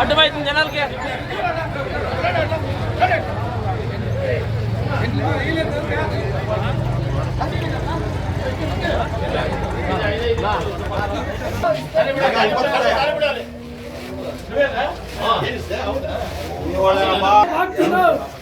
అడ్డుమైతుంది జనాలకి? ఇది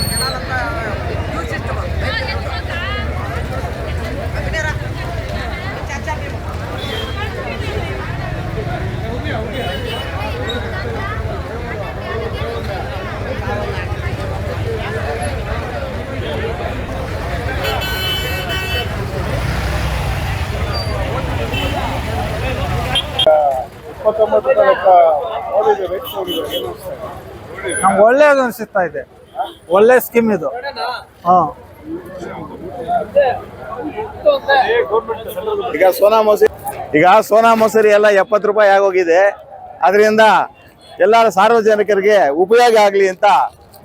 ಇಪ್ಪತ್ತೊಂಬತ್ತು ರೇಟ್ ಏನು ಅನ್ಸುತ್ತೆ? ನಮ್ಗೆ ಒಳ್ಳೇದು ಅನಿಸುತ್ತಾ ಇದೆ. ಒಳ್ಳೆ ಸ್ಕೀಮ್ ಇದು. ಹಾ. ಈಗ ಸೋನಾ ಮಸೂರಿ ಈಗ ಸೋನಾ ಮಸೂರಿ ಎಲ್ಲ ಎಪ್ಪತ್ತು ರೂಪಾಯಿ ಆಗೋಗಿದೆ. ಅದರಿಂದ ಎಲ್ಲ ಸಾರ್ವಜನಿಕರಿಗೆ ಉಪಯೋಗ ಆಗಲಿ ಅಂತ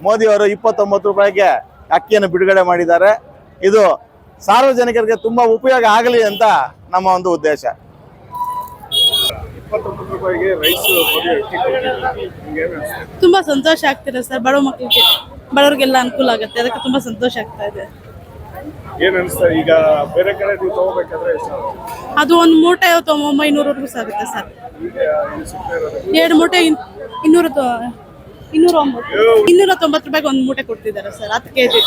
ಮೋದಿ ಅವರು ಇಪ್ಪತ್ತೊಂಬತ್ತು ರೂಪಾಯಿಗೆ ಅಕ್ಕಿಯನ್ನು ಬಿಡುಗಡೆ ಮಾಡಿದ್ದಾರೆ. ಇದು ಸಾರ್ವಜನಿಕರಿಗೆ ತುಂಬಾ ಉಪಯೋಗ ಆಗಲಿ ಅಂತ ನಮ್ಮ ಒಂದು ಉದ್ದೇಶ. ಇಪ್ಪತ್ತೊಂಬತ್ತು ರೂಪಾಯಿಗೆ ರೈಸ್ ತುಂಬಾ ಸಂತೋಷ ಆಗ್ತಿದೆ ಸರ್ ಬಡ ಮಕ್ಕಳಿಗೆ ಬಡವರಿಗೆಲ್ಲ ಅನುಕೂಲ ಆಗುತ್ತೆ ಅದಕ್ಕೆ ತುಂಬಾ ಸಂತೋಷ ಆಗ್ತಾ ಇದೆ. ಏನ್ ಅನಿಸ್ತಾ ಈಗ ಬೇರೆ ಕಡೆ ನೀವು ತಗೋಬೇಕಾದ್ರೆ ಅದು ಒಂದು ಮೂಟೆ ತೊಂಬ- ಒಂಬೈನೂರವರೆಗೂ ಸಾಗುತ್ತೆ ಸರ್. ಎರಡು ಮೂಟೆ ಇನ್- ಇನ್ನೂರ ಇನ್ನೂರ ಒಂಬತ್ತು ಇನ್ನೂರ ತೊಂಬತ್ತು ರೂಪಾಯಿಗೆ ಒಂದು ಮೂಟೆ ಕೊಡ್ತಿದ್ದಾರೆ ಸರ್ ಹತ್ತು ಕೆಜಿ.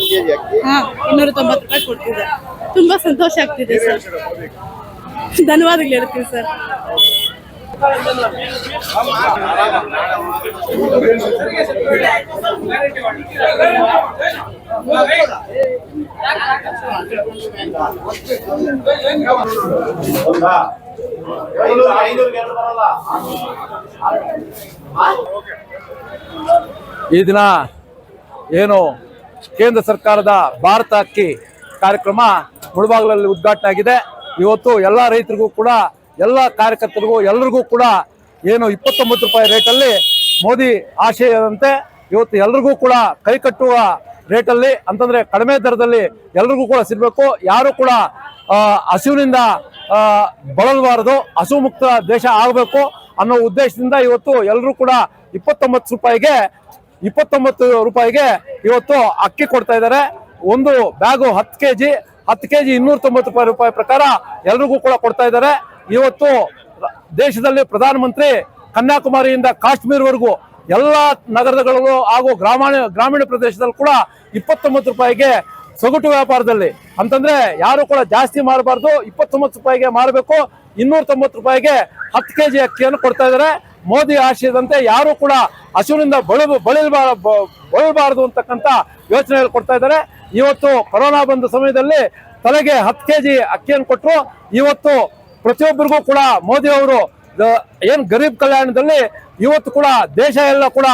ಜಿ ಕೆಜಿ ಹಾ ಇನ್ನೂರ ತೊಂಬತ್ತು ರೂಪಾಯಿ ಕೊಡ್ತಿದ್ದಾರೆ. ತುಂಬಾ ಸಂತೋಷ ಆಗ್ತಿದೆ ಸರ್. ಧನ್ಯವಾದಗಳು ಹೇಳ್ತೀವಿ ಸರ್. ಈ ದಿನ ಏನು ಕೇಂದ್ರ ಸರ್ಕಾರದ ಭಾರತ ಅಕ್ಕಿ ಕಾರ್ಯಕ್ರಮ ಮುಳಬಾಗಿಲಲ್ಲಿ ಉದ್ಘಾಟನೆ ಆಗಿದೆ. ಇವತ್ತು ಎಲ್ಲ ರೈತರಿಗೂ ಕೂಡ, ಎಲ್ಲ ಕಾರ್ಯಕರ್ತರಿಗೂ ಎಲ್ಲರಿಗೂ ಕೂಡ ಏನು ಇಪ್ಪತ್ತೊಂಬತ್ತು ರೂಪಾಯಿ ರೇಟಲ್ಲಿ ಮೋದಿ ಆಶಯದಂತೆ ಇವತ್ತು ಎಲ್ರಿಗೂ ಕೂಡ ಕೈ ಕಟ್ಟುವ ರೇಟಲ್ಲಿ ಅಂತಂದ್ರೆ ಕಡಿಮೆ ದರದಲ್ಲಿ ಎಲ್ರಿಗೂ ಕೂಡ ಸಿಗಬೇಕು. ಯಾರು ಕೂಡ ಹಸಿವಿನಿಂದ ಬಳಲಬಾರದು ಹಸು ಮುಕ್ತ ದೇಶ ಆಗಬೇಕು ಅನ್ನೋ ಉದ್ದೇಶದಿಂದ ಇವತ್ತು ಎಲ್ಲರೂ ಕೂಡ ಇಪ್ಪತ್ತೊಂಬತ್ತು ರೂಪಾಯಿಗೆ ಇಪ್ಪತ್ತೊಂಬತ್ತು ರೂಪಾಯಿಗೆ ಇವತ್ತು ಅಕ್ಕಿ ಕೊಡ್ತಾ ಇದ್ದಾರೆ. ಒಂದು ಬ್ಯಾಗು ಹತ್ತು ಕೆ ಜಿ ಹತ್ತು ಕೆ ಜಿ ಇನ್ನೂರ ತೊಂಬತ್ತು ರೂಪಾಯಿ ರೂಪಾಯಿ ಪ್ರಕಾರ ಎಲ್ರಿಗೂ ಕೂಡ ಕೊಡ್ತಾ ಇದ್ದಾರೆ. ಇವತ್ತು ದೇಶದಲ್ಲಿ ಪ್ರಧಾನಮಂತ್ರಿ ಕನ್ಯಾಕುಮಾರಿಯಿಂದ ಕಾಶ್ಮೀರ್ವರೆಗೂ ಎಲ್ಲ ನಗರಗಳಲ್ಲೂ ಹಾಗೂ ಗ್ರಾಮೀಣ ಗ್ರಾಮೀಣ ಪ್ರದೇಶದಲ್ಲಿ ಕೂಡ ಇಪ್ಪತ್ತೊಂಬತ್ತು ರೂಪಾಯಿಗೆ ಸೊಗಟು ವ್ಯಾಪಾರದಲ್ಲಿ. ಅಂತಂದ್ರೆ ಯಾರು ಕೂಡ ಜಾಸ್ತಿ ಮಾರಬಾರ್ದು. ಇಪ್ಪತ್ತೊಂಬತ್ತು ರೂಪಾಯಿಗೆ ಮಾರಬೇಕು. ಇನ್ನೂರ ತೊಂಬತ್ತು ರೂಪಾಯಿಗೆ ಹತ್ತು ಕೆ ಜಿ ಅಕ್ಕಿಯನ್ನು ಕೊಡ್ತಾ ಇದ್ದಾರೆ. ಮೋದಿ ಆಶಯದಂತೆ ಯಾರು ಕೂಡ ಹಸುವಿನಿಂದ ಬಳಲು, ಬಳಲ್ಬಾರ ಬಳಲಬಾರದು ಅಂತಕ್ಕಂಥ ಯೋಚನೆಗಳು ಕೊಡ್ತಾ ಇದ್ದಾರೆ. ಇವತ್ತು ಕೊರೋನಾ ಬಂದ ಸಮಯದಲ್ಲಿ ತಲೆಗೆ ಹತ್ತು ಕೆ ಜಿ ಅಕ್ಕಿಯನ್ನು ಕೊಟ್ಟರು. ಇವತ್ತು ಪ್ರತಿಯೊಬ್ಬರಿಗೂ ಕೂಡ ಮೋದಿ ಅವರು ಏನು ಗರೀಬ್ ಕಲ್ಯಾಣದಲ್ಲಿ ಇವತ್ತು ಕೂಡ ದೇಶ ಎಲ್ಲ ಕೂಡ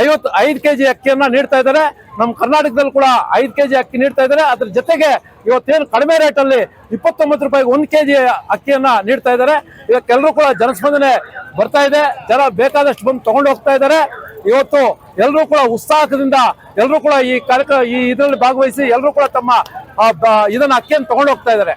ಐವತ್ತು, ಐದು ಕೆಜಿ ಅಕ್ಕಿಯನ್ನು ನೀಡ್ತಾ ಇದ್ದಾರೆ. ನಮ್ಮ ಕರ್ನಾಟಕದಲ್ಲಿ ಕೂಡ ಐದು ಕೆ ಜಿ ಅಕ್ಕಿ ನೀಡ್ತಾ ಇದ್ದಾರೆ. ಅದ್ರ ಜೊತೆಗೆ ಇವತ್ತೇನು ಕಡಿಮೆ ರೇಟಲ್ಲಿ ಇಪ್ಪತ್ತೊಂಬತ್ತು ರೂಪಾಯಿಗೆ ಒಂದು ಕೆಜಿ ಅಕ್ಕಿಯನ್ನು ನೀಡ್ತಾ ಇದ್ದಾರೆ. ಇವತ್ತೆಲ್ಲರೂ ಕೂಡ ಜನಸ್ಪಂದನೆ ಬರ್ತಾ ಇದೆ. ಜನ ಬೇಕಾದಷ್ಟು ಬಂದು ತೊಗೊಂಡು ಹೋಗ್ತಾ ಇದ್ದಾರೆ. ಇವತ್ತು ಎಲ್ಲರೂ ಕೂಡ ಉತ್ಸಾಹದಿಂದ ಎಲ್ಲರೂ ಕೂಡ ಈ ಕಾರ್ಯಕ್ರಮ ಈ ಇದರಲ್ಲಿ ಭಾಗವಹಿಸಿ ಎಲ್ಲರೂ ಕೂಡ ತಮ್ಮ ಇದನ್ನ ಅಕ್ಕಿಯನ್ನು ತಗೊಂಡು ಹೋಗ್ತಾ ಇದ್ದಾರೆ